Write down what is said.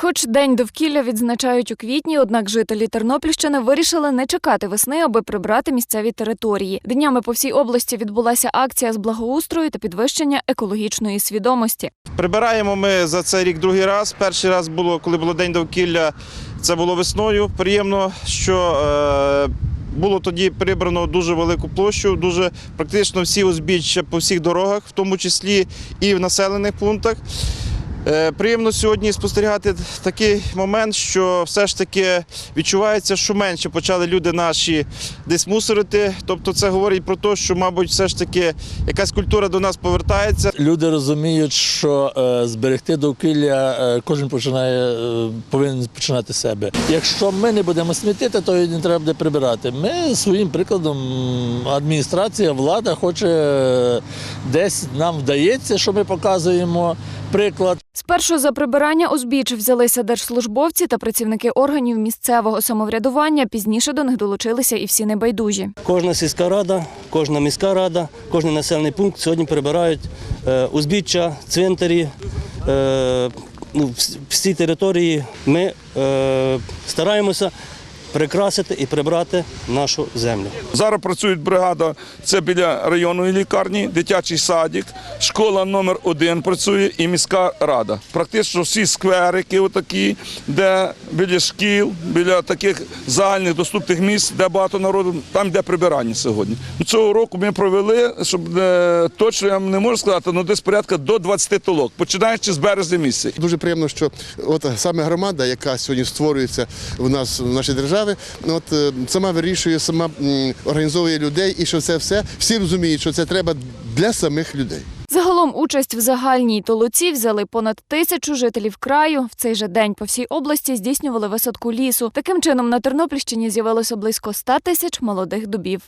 Хоч день довкілля відзначають у квітні, однак жителі Тернопільщини вирішили не чекати весни, аби прибрати місцеві території. Днями по всій області відбулася акція з благоустрою та підвищення екологічної свідомості. Прибираємо ми за цей рік другий раз. Перший раз було, коли було день довкілля, це було весною. Приємно, що е, було тоді прибрано дуже велику площу, дуже практично всі узбіччя по всіх дорогах, в тому числі і в населених пунктах. Е, Приємно сьогодні спостерігати такий момент, що все ж таки відчувається, що менше почали люди наші десь мусорити. Тобто це говорить про те, що, мабуть, все ж таки якась культура до нас повертається. Люди розуміють, що е, зберегти довкілля е, кожен починає повинен починати себе. Якщо ми не будемо смітити, то не треба буде прибирати. Ми своїм прикладом, адміністрація, влада хоче десь нам вдається, що ми показуємо приклад. Спершу за прибирання узбіч взялися держслужбовці та працівники органів місцевого самоврядування. Пізніше до них долучилися і всі небайдужі. Кожна сільська рада, кожна міська рада, кожен населений пункт сьогодні прибирають е, узбіччя, цвинтарі. Е, ну, всі території ми е, стараємося прикрасити і прибрати нашу землю. Зараз працює бригада, це біля районної лікарні, дитячий садик, школа номер один працює і міська рада. Практично всі скверики, отакі, де біля шкіл, біля таких загальних доступних місць, де багато народу, там де прибирання сьогодні. Ну, Цього року ми провели, щоб е, точно я не можу сказати, ну десь порядка до 20 толок, починаючи з березня місяця. Дуже приємно, що от саме громада, яка сьогодні створюється в нас в нашій державі, от е, сама вирішує, сама організовує людей, і що це все всі розуміють, що це треба для самих людей. Загалом участь в загальній толоці взяли понад тисячу жителів краю. В цей же день по всій області здійснювали висадку лісу. Таким чином на Тернопільщині з'явилося близько 100 тисяч молодих дубів.